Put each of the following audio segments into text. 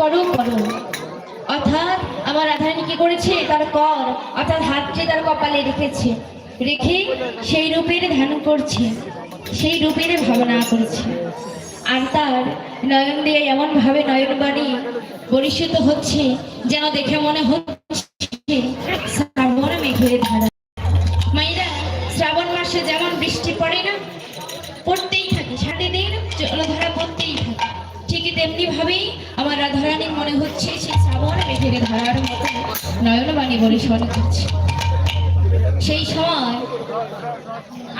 করো করো অর্থাৎ আমার রাধারানী কি করেছে? তার কর, অর্থাৎ হাতটি তার কপালে রেখেছে, রেখে সেই রূপের ধ্যান করছে, সেই রূপের ভাবনা করছে। আর তার নয়ন দিয়ে এমন ভাবে নয়নবাণী পরিষিত হচ্ছে যেন দেখে মনে হচ্ছে শ্রাবণ মেঘের ধারা। মাইরা শ্রাবণ মাসে যেমন বৃষ্টি পড়ে না, পড়তেই থাকে সারাদিন জলধারা পড়তেই থাকে। ঠিকই তেমনি ভাবেই আমার রাধারানীর মনে হচ্ছে সেই শ্রাবণ মেঘের ধারার মতো নয়নবাণী পরিসর করছে সেই সময়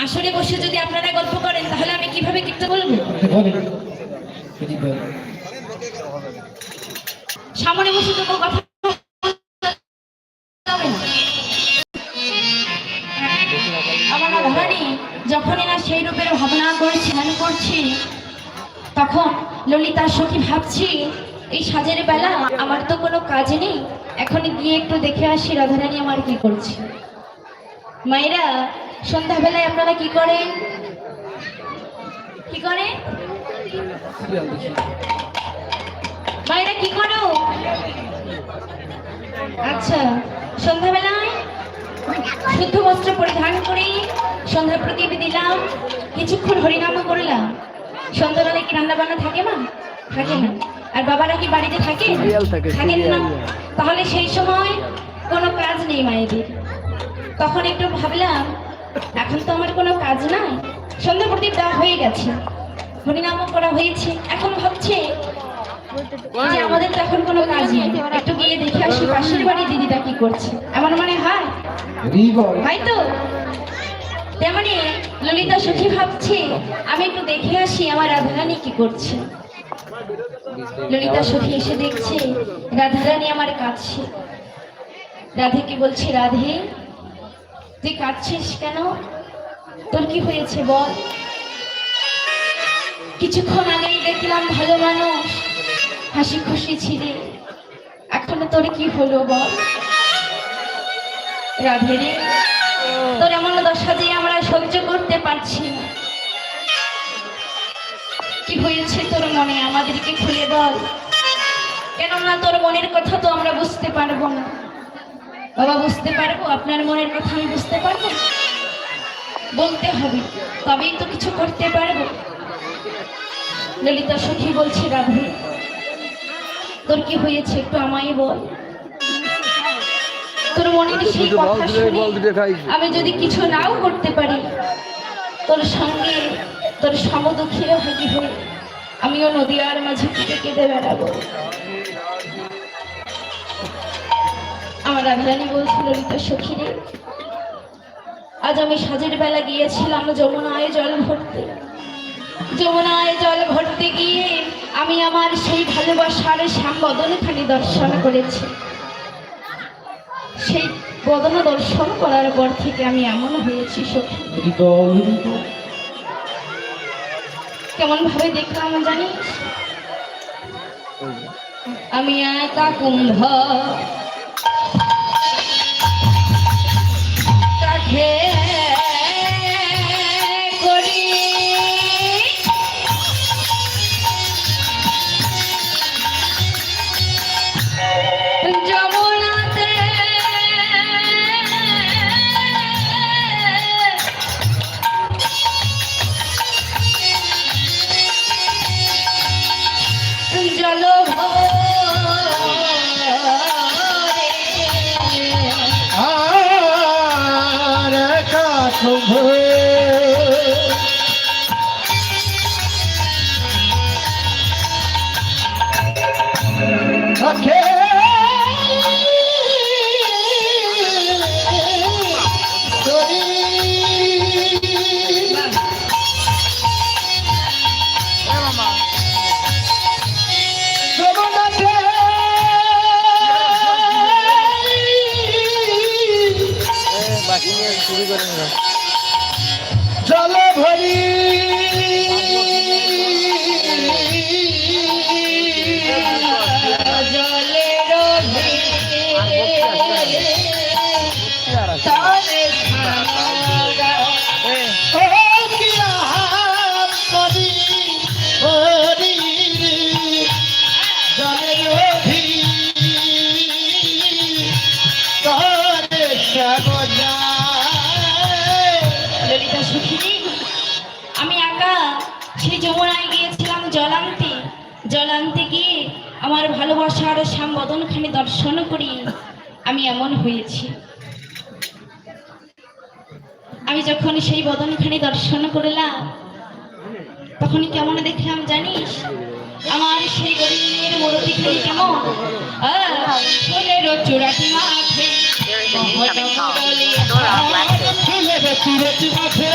আসরে বসে যদি আপনারা গল্প করেন, তাহলে আমি কীভাবে কীর্তন বলব সামনে বসে তো কথা আমার রাধারানী যখনই না সেই রূপের ভাবনা করছে ধ্যান করছে, তখন ললিতা সখী ভাবছি, এই সাজের বেলা আমার তো কোনো কাজ নেই। এখন গিয়ে একটু দেখে আসি রাধারানী আমার কি করছে। মায়েরা, সন্ধ্যাবেলায় আপনারা কি করেন? কি করেন? মায়েরা কি করো? আচ্ছা সন্ধ্যাবেলায় শুদ্ধ বস্ত্র পরিধান করে সন্ধ্যা প্রদীপ দিলাম। কিছুক্ষণ হরিনাম করলাম। সন্ধ্যাবেলায় কি রান্না বান্না থাকে না থাকে না। আর বাবারা কি বাড়িতে থাকে? থাকেন না। তাহলে সেই সময় কোনো কাজ নেই মায়েদের। তখন একটু ভাবলাম এখন তো আমার কোনো কাজ নাই। সন্ধ্যা প্রদীপ দেওয়া হয়ে গেছে। হরিনামও করা হয়েছে। এখন ভাবছে যে আমাদের তো এখন কোনো কাজ নেই। একটু গিয়ে দেখে আসি পাশের বাড়ি দিদিটা কি করছে। আমার মনে হয় রিবল হয়তো তেমনি ললিতা সুখী ভাবছে আমি একটু দেখে আসি আমার রাধারানী কি করছে। ললিতা সুখী এসে দেখছে রাধারানী আমার কাছে। রাধে কি বলছে রাধে তুই কাঁদছিস কেন? তোর কি হয়েছে বল? কিছুক্ষণ আগেই দেখলাম ভালো মানুষ। হাসি খুশি ছিলে। এখনও তোর কি হলো বল? রাধে তোর এমন দশা যে আমরা সহ্য করতে পারছি না। কি হয়েছে তোর মনে? আমাদেরকে খুলে বল। কেননা তোর মনের কথা তো আমরা বুঝতে পারব না। বাবা, বুঝতে পারব? আপনার মনের কথা আমি বুঝতে পারব? বলতে হবে। তবেই তো কিছু করতে পারব। ললিতা সখী বলছে রাধে তোর কি হয়েছে একটু আমায় বল। তোর মনে সেই কথা শুনে আমি যদি কিছু নাও করতে পারি তোর সঙ্গে তোর সমদুঃখীও হাজি হয়ে আমিও নদীয়ার মাঝে কেটে কেটে বেড়াবো। আমার রাধারানী বলছিল ললিতা সখী রে আজ আমি সাজের বেলা গিয়েছিলাম যমুনায় জল ভরতে। যমুনায় জল ভরতে গিয়ে আমি আমার সেই ভালোবাসার শ্যাম বদনখানি দর্শন করেছি। সেই বদন দর্শন করার পর থেকে আমি এমন হয়েছি কেমন ভাবে দেখলাম জানিস? আমি একা কুম্ভ কাঠুভ জল ভালোবাসার শ্যামবদনখানি দর্শন করি আমি এমন হয়েছি। আমি যখন সেই বদনখানি দর্শন করলাম তখন কেমন দেখলাম জানিস? আমার সেই গরিবের মরতি খালি কেমন ফুলের মাঠে মাঠে. চূড়াটি মাঠে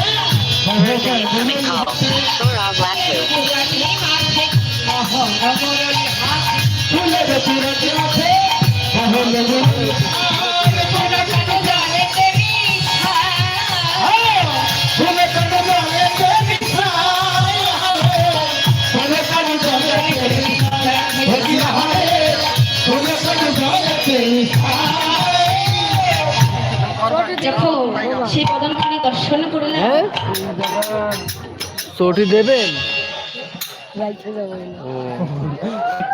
ফুলে ফুলে কেন জলে মিঠাই যখন সেই বদনখানি দর্শন করলাম চটি দেবেন?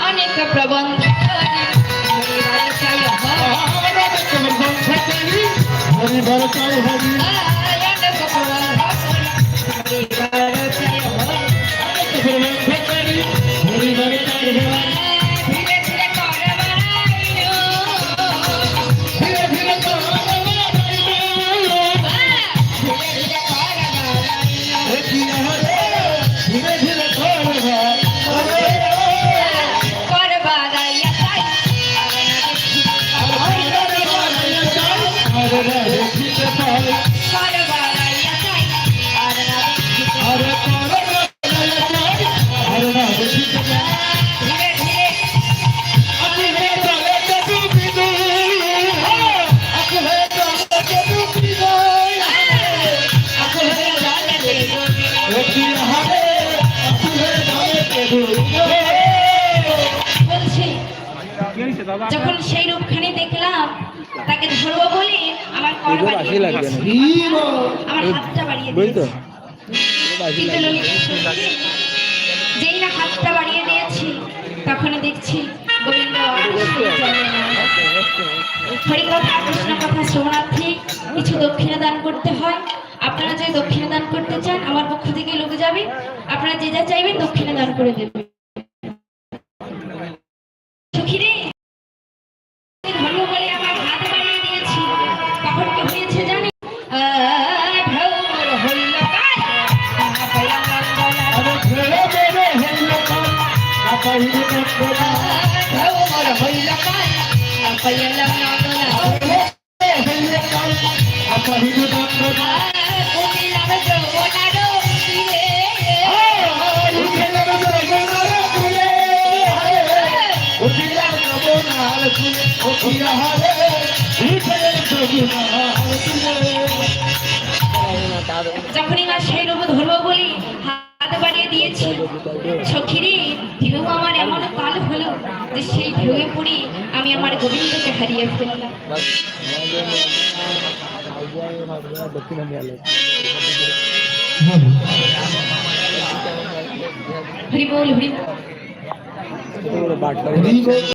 অনেক প্রবন্ধ হরিবার চাই হয়। হরি বল চাই হরি যখন সেই রূপখানি দেখলাম তাকে ধরবো বলে আমার কর বাড়িয়ে হাতটা বাড়িয়ে দিয়েছে। কিন্তু যেই না হাতটা বাড়িয়ে দিয়েছি তখন দেখছি গোবিন্দ। হরিকথা কৃষ্ণ কথা শ্রবণার্থী কিছু দক্ষিণা দান করতে হয়। আপনারা যে দক্ষিণা দান করতে চান আমার পক্ষ থেকে লোক যাবে। আপনারা যে যা চাইবেন দক্ষিণা দান করে দেবেন। যখনই না সেই রূপ ধরবো বলি হাত বাড়িয়ে দিয়েছি, সখিরে, ঢেউ আমার এমন কাল হলো যে সেই ঢেউয়ে পড়ি আমি আমার গোবিন্দকে হারিয়ে ফেললাম। হরি বল, হরি।